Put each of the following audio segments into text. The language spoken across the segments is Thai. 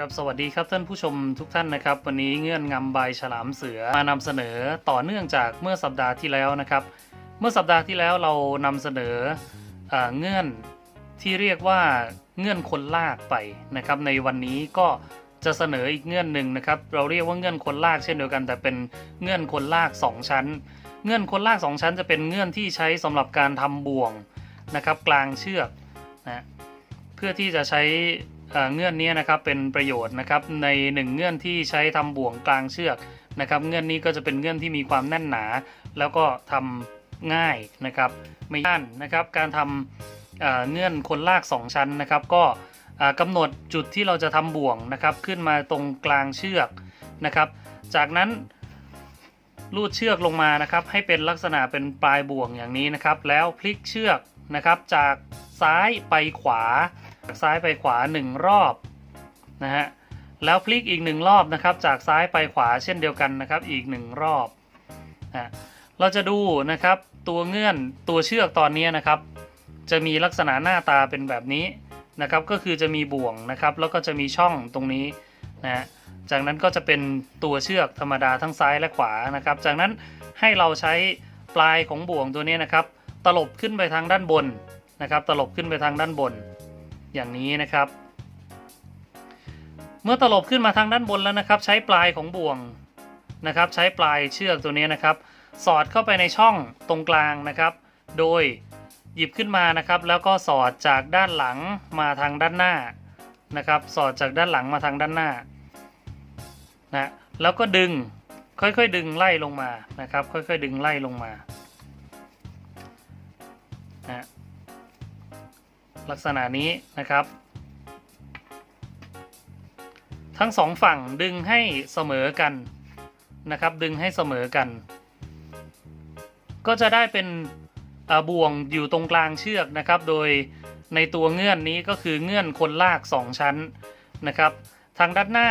ครับสวัสดีครับท่านผู้ชมทุกท่านนะครับ วันนี้เงื่อนงำใบฉลามเสือมานำเสนอต่อเนื่องจากเมื่อสัปดาห์ที่แล้วนะครับ เมื่อสัปดาห์ที่แล้วเรานำเสนอเออเงื่อนที่เรียกว่าเงื่อนคนลากไปนะครับ ในวันนี้ก็จะเสนออีกเงื่อนหนึ่งนะครับ เราเรียกว่าเงื่อนคนลากเช่นเดียวกัน แต่เป็นเงื่อนคนลากสองชั้น เงื่อนคนลากสองชั้น จะเป็นเงื่อนที่ใช้สำหรับการทำบ่วงนะครับ กลางเชือกนะเพื่อที่จะใช้ เงื่อนนี้นะครับเป็นประโยชน์นะครับในหนึ่งเงื่อนที่ใช้ทำบ่วงกลางเชือกนะครับ เงื่อนนี้ก็จะเป็นเงื่อนที่มีความแน่นหนา แล้วก็ทำง่ายนะครับ ไม่ยากนะครับ การทำเเงื่อนคนลาก 2 ชั้นนะครับ ก็เอ่อกำหนดจุดที่เราจะทำบ่วงนะครับ ขึ้นมาตรงกลางเชือกนะครับ จากนั้นลูดเชือกลงมานะครับ ให้เป็นลักษณะเป็นปลายบ่วงอย่างนี้นะครับ แล้วพลิกเชือกนะครับจากซ้ายไปขวา จากซ้ายไปขวา 1 รอบนะฮะแล้วพลิกอีก 1 รอบนะครับ จากซ้ายไปขวาเช่นเดียวกันนะครับ อีก 1 รอบนะเราจะดูนะครับตัวเงื่อนตัวเชือกตอนนี้นะครับ จะมีลักษณะหน้าตาเป็นแบบนี้นะครับ ก็คือจะมีบ่วงนะครับ แล้วก็จะมีช่องตรงนี้นะฮะจากนั้นก็จะเป็นตัวเชือกธรรมดาทั้งซ้ายและขวานะครับ จากนั้นให้เราใช้ปลายของบ่วงตัวนี้นะครับ ตลบขึ้นไปทางด้านบนนะครับ ตลบขึ้นไปทางด้านบน อย่างนี้นะครับ เมื่อตลบขึ้นมาทางด้านบนแล้วนะครับ ใช้ปลายของบ่วงนะครับ ใช้ปลายเชือกตัวนี้นะครับ สอดเข้าไปในช่องตรงกลางนะครับ โดยหยิบขึ้นมานะครับ แล้วก็สอดจากด้านหลังมาทางด้านหน้านะครับ สอดจากด้านหลังมาทางด้านหน้านะแล้วก็ดึงค่อยๆ ดึงไล่ลงมานะครับ ค่อยๆ ดึงไล่ลงมานะ ลักษณะนี้นะครับ ทั้งสองฝั่งดึงให้เสมอกันนะครับ ดึงให้เสมอกัน ก็จะได้เป็นบ่วงอยู่ตรงกลางเชือกนะครับ โดยในตัวเงื่อนนี้ก็คือเงื่อนคนลาก 2 ชั้นนะครับ ทางด้านหน้า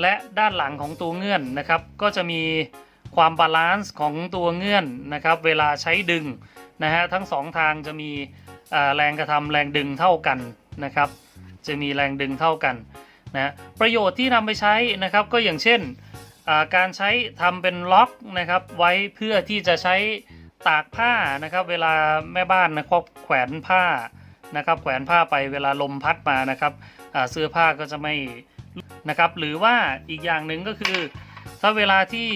และด้านหลังของตัวเงื่อนนะครับ ก็จะมีความบาลานซ์ของตัวเงื่อนนะครับ เวลาใช้ดึงนะฮะทั้งสองทางจะมี แรงกระทำแรงดึงเท่ากันนะครับ จะมีแรงดึงเท่ากันนะประโยชน์ที่นำไปใช้นะครับก็อย่างเช่นการใช้ทำเป็นล็อกนะครับ ไว้เพื่อที่จะใช้ตากผ้านะครับ เวลาแม่บ้านนะครับแขวนผ้านะครับแขวนผ้าไปเวลาลมพัดมานะครับเสื้อผ้าก็จะไม่นะครับ หรือว่าอีกอย่างหนึ่งก็คือ ถ้าเวลาที่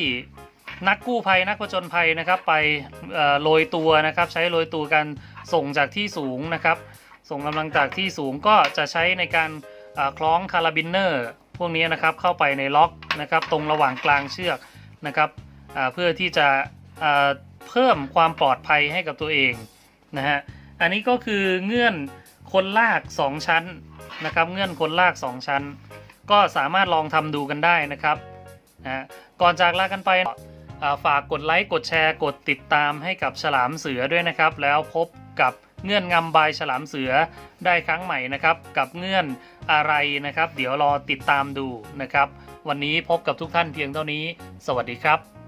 นักกู้ภัยนักผจญภัยนะครับไปเอ่อโรยตัวนะครับ ใช้โรยตัวกันส่งจากที่สูงนะครับ ส่งกำลังจากที่สูงก็จะใช้ในการคล้องคาราบินเนอร์ พวกนี้นะครับเข้าไปในล็อกนะครับตรงระหว่างกลางเชือกนะครับเพื่อที่จะเพิ่มความปลอดภัยให้กับตัวเองนะฮะอันนี้ก็คือเงื่อนคนลาก 2 ชั้นนะครับ เงื่อนคนลาก 2 ชั้น ก็สามารถลองทำดูกันได้นะครับนะก่อนจากลากันไป ฝากกดไลค์กดแชร์กดติดตามให้กับฉลามเสือด้วยนะครับ แล้วพบกับเงื่อนงำบายฉลามเสือได้ครั้งใหม่นะครับ กับเงื่อนอะไรนะครับ เดี๋ยวรอติดตามดูนะครับ วันนี้พบกับทุกท่านเพียงเท่านี้ สวัสดีครับ